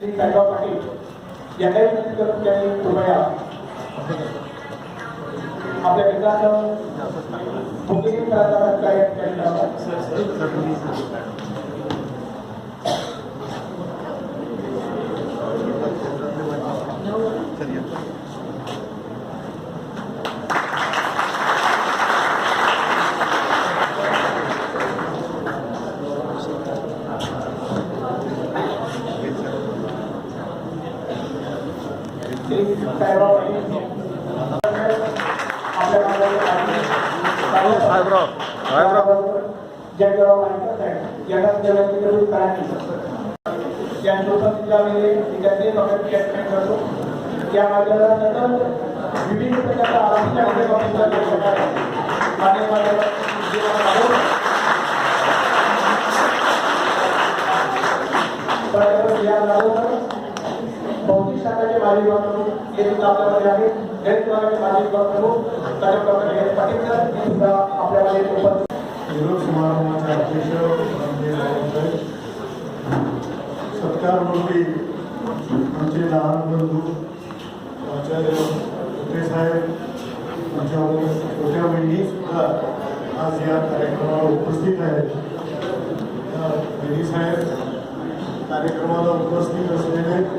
श्री साईबाब पाटील यांनाही विनंती करून त्यांनी कृपया आपल्या मित्रांनं बुकिंग करायला काय त्यांनी करावं. जयराव माहिती आहे यांना करायची ज्यांच्या उपस्थितीमध्ये विद्यार्थी लोकांची अटेंड करतो या माध्यमानंतर विविध प्रकारच्या आरामच्या माध्यमातून देशात आणि या लागोपाठ भौतिक शाखाचे माजी विभाग प्रमुख हे सुद्धा आपल्यामध्ये आहे. गणित विभागाचे माजी विभाग प्रमुख प्राध्यापक डॉक्टर पाटील सर हे सुद्धा आपल्यामध्ये उपस्थित निरोप समारंभाचे अध्यक्ष म्हणजे सत्कार महोदय, आमचे लहान बंधू आचार्य कुत्रे साहेब आमच्या छोट्या बहिणी सुद्धा आज या कार्यक्रमाला उपस्थित आहेत. बहिणी साहेब कार्यक्रमाला उपस्थित असलेले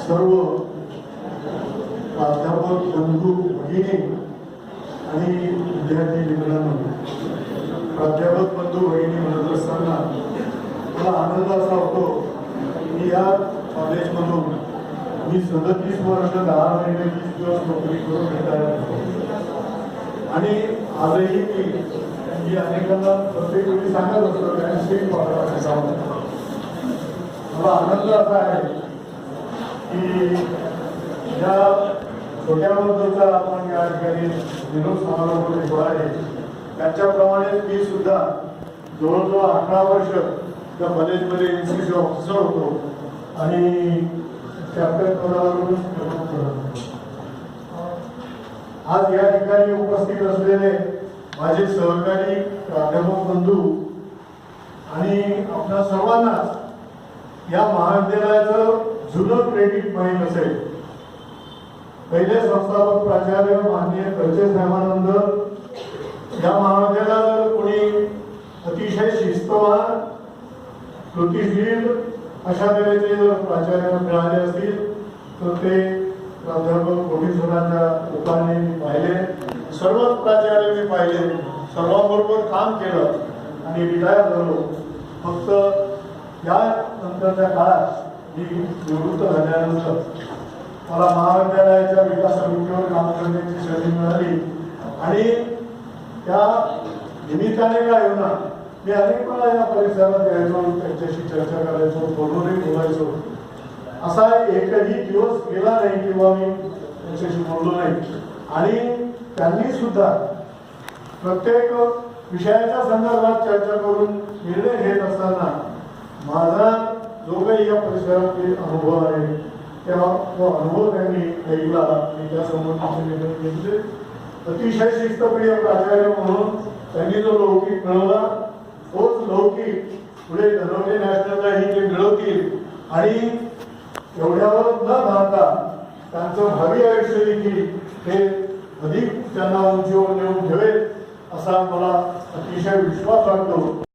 सर्व प्राध्यापक बंधू भगिनी आणि विद्यार्थी मित्रांनो प्राध्यापक बंधू भगिनी म्हणत असताना मला आनंद असा होतो की या कॉलेजमधून मी सदतीस वर्ष दहा महिने वीस दिवस नोकरी करून रिटायर आणि आजही मी मी अनेकांना प्रत्येक वेळी सांगत असतो त्यांनी मला आनंद असा आहे की या छोट्या बद्दलचा आपण या ठिकाणी विनोद समारंभ ठेवला आहे. त्याच्याप्रमाणे मी सुद्धा जवळजवळ अठरा वर्ष त्या कॉलेजमध्ये एन सी सी ऑफिसर होतो आणि कॅप्टन पदावरून आज या ठिकाणी उपस्थित असलेले माझे सहकारी प्राध्यापक बंधू आणि आपल्या सर्वांनाच या महाविद्यालयाचं जुनं क्रेडिट माहीत असेल. पहिले संस्थापक प्राचार्य माननीय कर्चे साहेबानंद. या महाविद्यालयाला कोणी अतिशय शिस्तवान कृतीशील अशा तऱ्हेचे जर प्राचार्य मिळाले असतील तर ते प्राध्यापक कोटीसरांच्या रूपाने मी पाहिले. सर्वच प्राचार्य मी पाहिले. सर्वांबरोबर काम केलं आणि रिटायर झालो. फक्त या नंतरच्या काळात मी निवृत्त झाल्यानंतर मला महाविद्यालयाच्या विकास समितीवर काम करण्याची संधी मिळाली. आणि त्या निमित्ताने काय होणार मी अनेक वेळा या परिसरात यायचो त्यांच्याशी चर्चा करायचो बोलूनही बोलायचो. असा एकही दिवस गेला नाही किंवा मी त्यांच्याशी बोललो नाही. आणि त्यांनी सुद्धा प्रत्येक विषयाच्या संदर्भात चर्चा करून निर्णय घेत असताना माझा जो काही या परिसरातील अनुभव आहे त्या तो अनुभव त्यांनी ऐकला. आणि त्यासंबंधीचे निर्णय घेतले. अतिशय शिस्तप्रिय प्राचार्य म्हणून त्यांनी जो लौकिक मिळवला तोच लौकिक पुढे धनवटे नॅशनललाही ते मिळवतील. आणि एवढ्यावर न धावता त्यांचं भावी आयुष्य देखील हे अधिक त्यांना उंचीवर नेऊन ठेवेल असा मला अतिशय विश्वास वाटतो.